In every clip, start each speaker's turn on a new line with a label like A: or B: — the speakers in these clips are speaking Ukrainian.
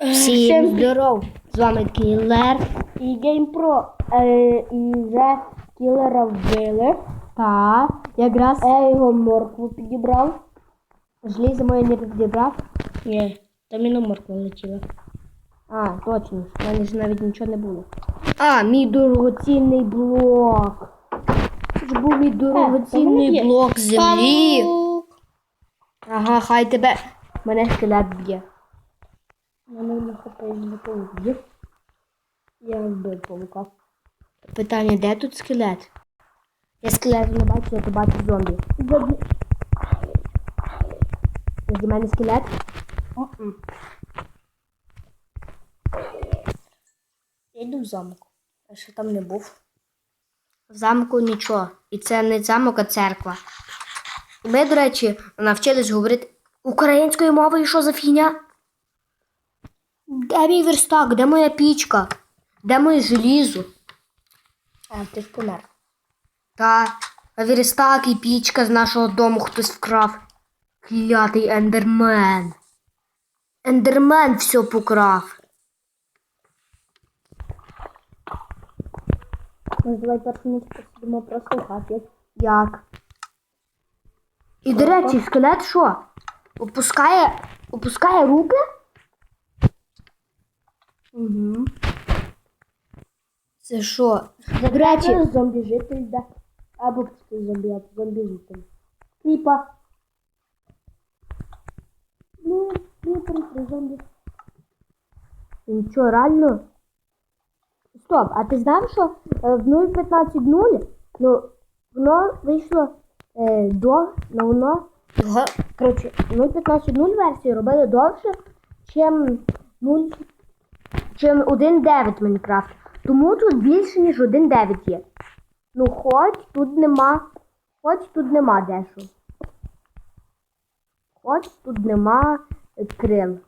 A: Всім здоров! З вами Кілер.
B: І GamePro. Е, і вже кілера вбили.
A: Та якраз
B: Я його моркву підібрав.
A: желізо моє не підібрав.
B: Ні, там і на моркву летіла.
A: А, точно. У мене ж навіть нічого не було. А, мій дорогоцінний блок. Це ж був мій
B: є.
A: дорогоцінний блок землі. Ага, хай тебе. Мене скелет б'є.
B: Мене не хапає на паук б'є. Я вбив павука.
A: Питання, де тут скелет? Я скелету не бачу, я то бачу зомбі.
B: Зомбі.
A: Для мене скелет.
B: Я йду в замок. А що там не був?
A: В замку нічого. І це не замок, а церква. Ми, до речі, навчились говорити українською мовою, що за фігня? Де мій верстак? Де моя пічка? Де моє желізо?
B: А, ти ж помер.
A: Та а верстак і пічка з нашого дому хтось вкрав. Клятий ендермен. Ендермен все покрав.
B: Ми давай першу ніч посидимо просто в хаті.
A: Як? І, до речі, скелет що? Опускає, опускає руки? Угу. Це що? До речі,
B: зомбі житель, да. Або такий зомбі, а зомбі житель. Кріпа. Ну, кріпер, три зомбі.
A: він що, реально? Стоп, а ти знав, що е, в 0.15.0 ну, воно вийшло е, до, ну воно, коротше, 0.15.0 версію робили довше, чим 0, чим 1.9 Майнкрафт. Тому тут більше, ніж 1.9 є. Ну, хоч тут нема, хоч тут нема дещо. Хоч тут нема е, крил.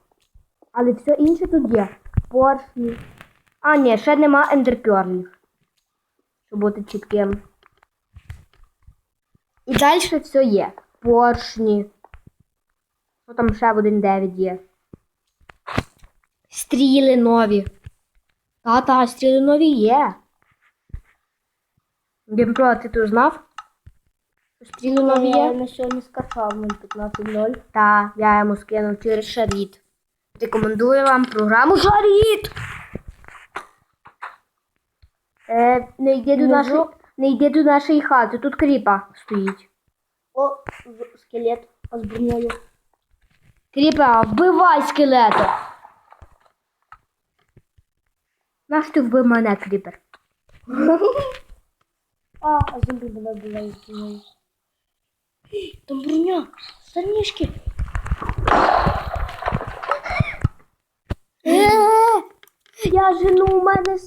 A: Але все інше тут є. Поршні. А, ні, ще нема ендерперлів. Щоб бути чітким. І далі все є. Поршні. Що там ще в 1.9 є? Стріли нові. Та-та, стріли нові є. Дімпро, ти тут знав? Стріли нові є?
B: Я на сьогодні скачав 0.15.0.
A: Та, я йому скинув через шаріт. Рекомендую вам програму Шаріт! Е, не йди до
B: Не
A: нашої, не йди до нашої хати, тут кріпа стоїть.
B: О, скелет з броньою.
A: Кріпа, вбивай скелета! Наш ти вбив мене, кріпер?
B: А, а зомбі мене була з. Там броня. Сальнішки.
A: Е, я жену, у мене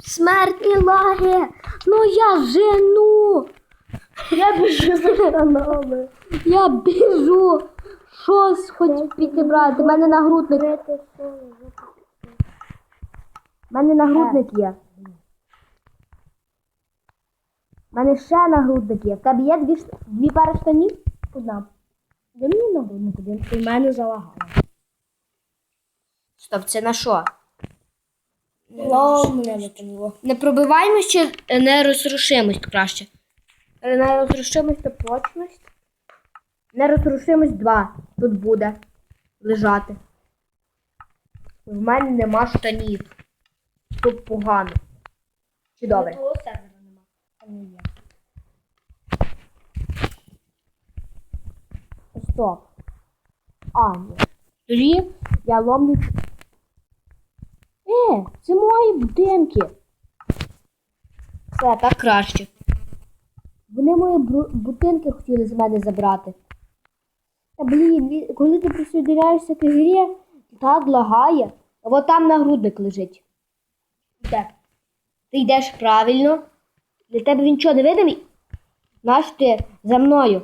A: смертні лаги. Ну я жену.
B: Я біжу за штанами.
A: Я біжу. Щось хоч підібрати. У мене нагрудник. У мене нагрудник є. У мене ще нагрудник є. В тебе є дві, дві пари штанів?
B: Одна. Де мені нагодник один? У мене залагало.
A: Стоп, це на що?
B: Мене затянуло.
A: Не пробиваємось чи нерозрушимость краще? Нерозрушимость та прочність. Нерозрушимость 2 тут буде лежати. В мене нема штанів. Тут погано. Чи добре?
B: Твого сервера нема. А не є.
A: Стоп. А, ні. Тоді я ломлю. Е, це мої будинки. Все, так краще. Вони мої будинки хотіли з мене забрати. Та блін, коли ти присоединяєшся к грі, так лагає. А от там нагрудник лежить.
B: Де?
A: Ти йдеш правильно. Для тебе він що, невидимий? Наш ти за мною.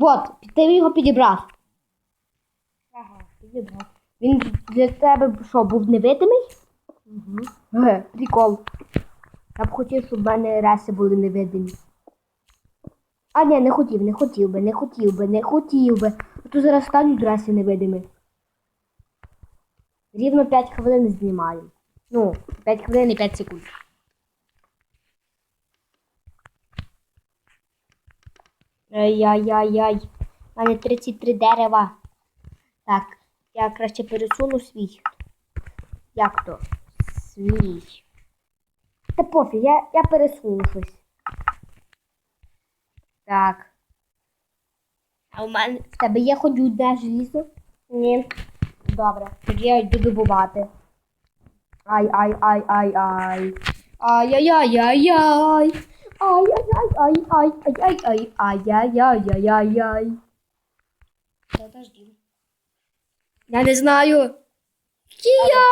A: От, ти його підібрав.
B: Ага, підібрав.
A: Він для тебе що, був невидимий? Угу. Ге, прикол. Я б хотів, щоб в мене реси були невидимі. А ні, не хотів, не хотів би, не хотів би, не хотів би. А то зараз стануть реси невидимі. Рівно 5 хвилин знімаємо. Ну, 5 хвилин і 5 секунд. Ай-яй-яй-яй. У мене 33 дерева. Так, я краще пересуну свій. Як то? Свій. Та пофіг, я, я пересуну щось. Так. А у мене в тебе є хоч одне желізо? Ні. Добре, тоді я йду добувати. Ай-ай-ай-ай-ай. Ай-яй-яй-яй-яй. Ай-яй-яй-яй-яй-яй-яй. Ай-яй-яй-яй-яй-яй.
B: Я.
A: Я не знаю. Кія!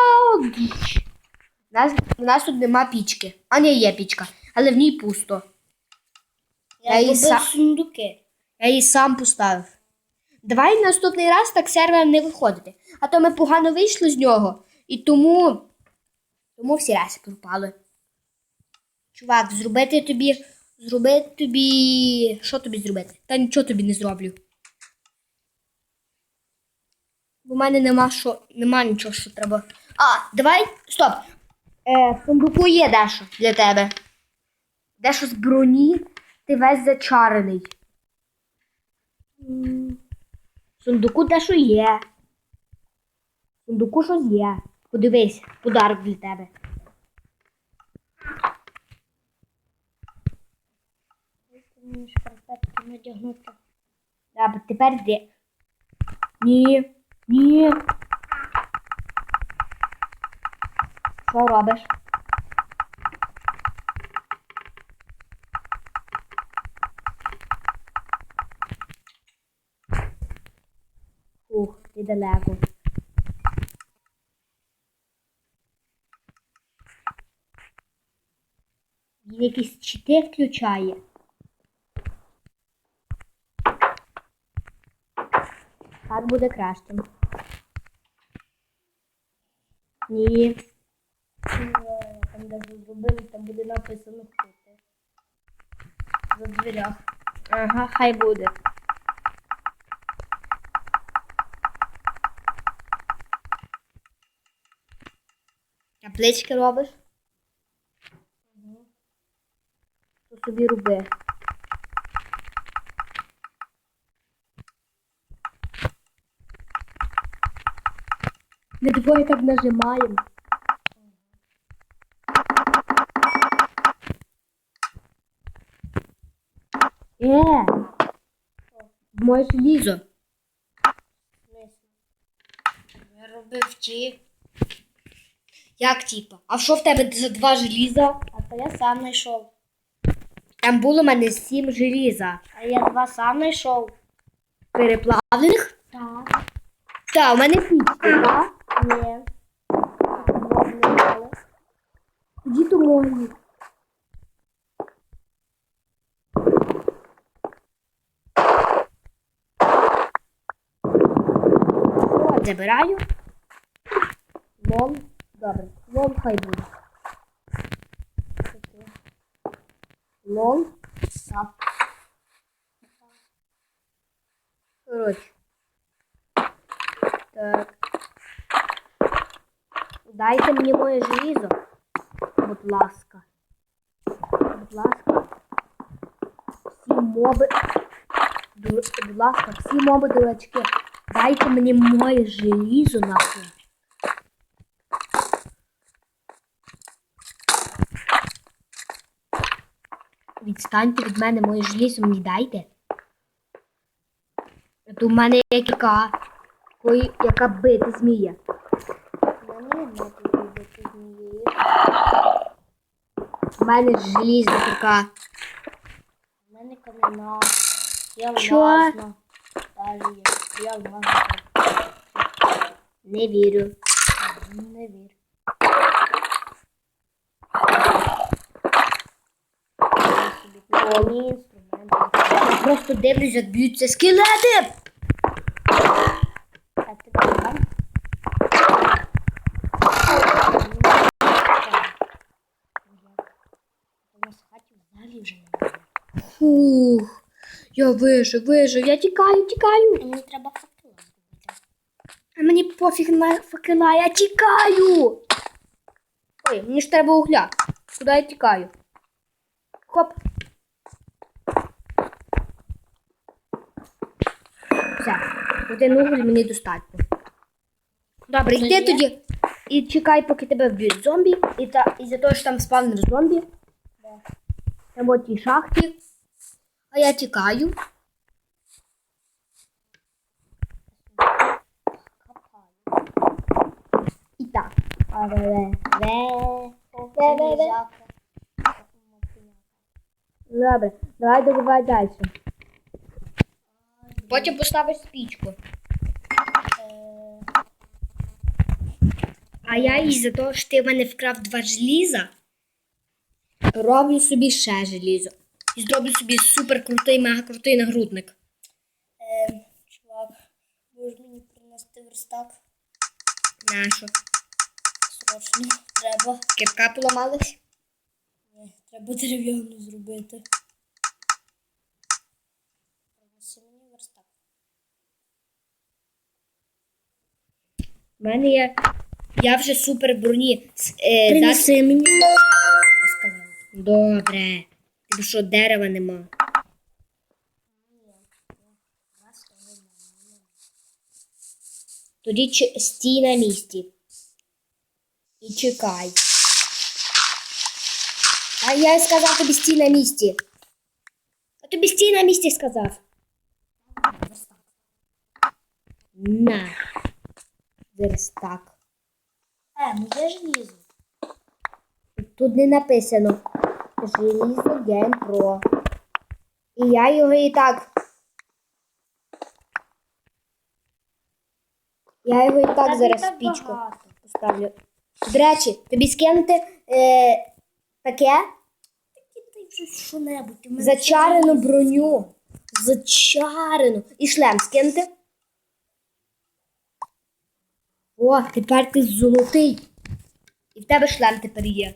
A: У нас, тут нема пічки. А не є пічка, але в ній пусто. Я, її
B: зробив.
A: Я її сам поставив. Давай наступний раз так сервер не виходити. А то ми погано вийшли з нього. І тому. Тому всі рази пропали. Чувак, зробити тобі. Зробити тобі. Що тобі зробити? Та нічого тобі не зроблю. Бо в мене нема що. Нема нічого, що треба. А, давай. Стоп. Е, в сундуку є дещо для тебе. Дещо з броні. Ти весь зачарений. Сундуку те, що є. Сундуку щось є. Подивись, подарок для тебе. Так, тепер де? Ні. Ні. Що робиш? Далеко. Він якісь чити включає. Так буде краще. Ні.
B: Там де зробили, там буде написано хто. За дверях.
A: Ага, хай буде. Каплички робиш? То собі роби. Ми двоє так нажимаємо. Е, моє желізо.
B: Я робив ті,
A: Як типа? А що в тебе за два желіза?
B: а то я сам знайшов.
A: Там було в мене сім желіза.
B: А я два сам знайшов.
A: Переплавлених?
B: Так.
A: Так, у мене пічки, так?
B: Ні.
A: Мої. От, забираю. Лом. Добре. Лом хай буде. Лом. Так. Коротше. Так. Дайте мені моє желізо. Будь ласка. Будь ласка. Всі моби. Ду- Будь ласка, всі моби дурачки. Дайте мені моє желізо нахуй. Відстаньте від мене, моє желізо мені дайте. От у мене є яка, яка бити змія.
B: У мене
A: жлізо така.
B: У мене кам'яна. Я власна. Я власна.
A: Не вірю.
B: Не вірю. Мені інструменти.
A: Я просто дивлюсь, як б'ються скелети.
B: А ти там? У нас хаті взагалі вже немає.
A: Фух. Я вижив, вижив. Я тікаю, тікаю.
B: Мені треба факела зробити.
A: А мені пофіг на факела, я тікаю. Ой, мені ж треба угля. Куди я тікаю? Хоп. Все, один уголь мені достатньо. Добре, йди тоді і чекай, поки тебе вб'ють зомбі. І, та, і за того, що там спавнер зомбі. Там от ті шахті. А я тікаю. І так. Добре, давай добивай далі. Потім поставиш спічку. А я із-за того, що ти в мене вкрав два желіза, роблю собі ще желізо. І зроблю собі супер крутий, мега крутий нагрудник.
B: е, Чувак, можеш мені принести верстак?
A: Нащо?
B: Срочно. Треба.
A: Китка поламалась?
B: Ні, треба дерев'яну зробити. Принеси мені верстак.
A: У мене є. Я вже супер броні. Е, дати-
B: мені.
A: Добре. Тобі що, дерева нема? Тоді стій на місці. І чекай. А я сказав тобі стій на місці. А тобі стій на місці сказав. На. Верстак.
B: Е, ну де желізо?
A: Тут не написано Желізо Game Pro. І я його і так. Я його і так
B: Та
A: зараз
B: так
A: пічку
B: багато.
A: поставлю. До речі, тобі скинути е, таке
B: що-небудь.
A: зачарену броню. Зачарену. І шлем скинути. О, тепер ти золотий. І в тебе шлем тепер є.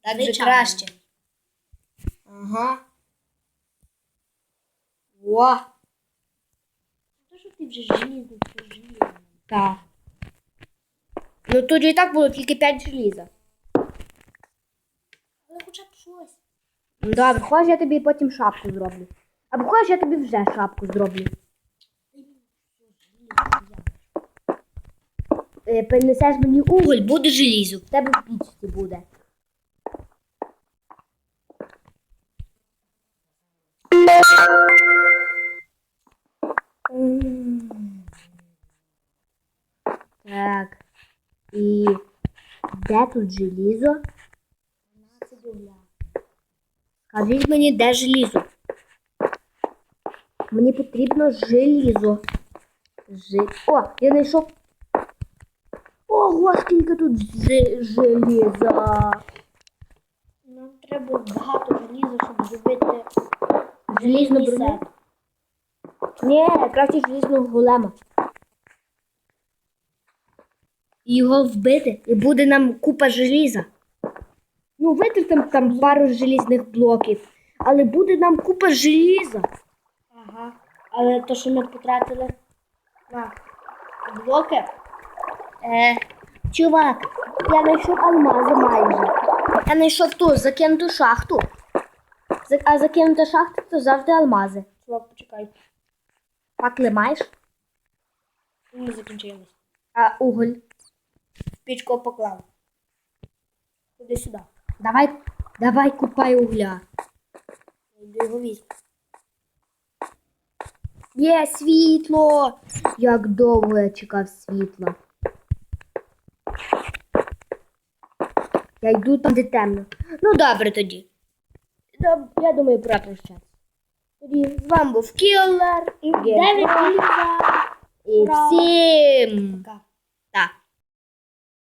A: Так же
B: Звичайно.
A: краще. Ага. О,
B: Та що ти вже желізо, все желізо.
A: так. Ну тут же і так було тільки 5 желіза.
B: Але хоча б щось.
A: Ну, Добре, хочеш, я тобі потім шапку зроблю. Або хочеш, я тобі вже шапку зроблю. Принесеш мені уголь, буде желізо. В тебе в пічці буде. Так. І де тут желізо?
B: Це дивля.
A: Скажіть мені, де желізо? Мені потрібно желізо. Жи... О, я знайшов. Ого, скільки тут же- желіза.
B: Нам треба багато желіза, щоб зробити
A: Желізну броню? Ні, краще желізного голема. Його вбити, і буде нам купа желіза. Ну, витратимо там пару желізних блоків, але буде нам купа желіза.
B: Ага. Але то, що ми потратили на блоки,
A: Е, чувак, я знайшов алмази майже. Я знайшов ту закинуту шахту. А закинута шахта то завжди алмази.
B: чувак, почекай.
A: Пакли маєш?
B: Вони закінчились.
A: А уголь.
B: Пічку поклав. Ходи сюди.
A: Давай, давай купай угля.
B: Я йду його візьму.
A: Є світло. Як довго я чекав світла. Я йду там, де темно. Ну добре тоді. Я думаю, про прощатися. Тоді з вами був Кіллер і
B: Дев'ять
A: І всім.
B: Пока.
A: Так.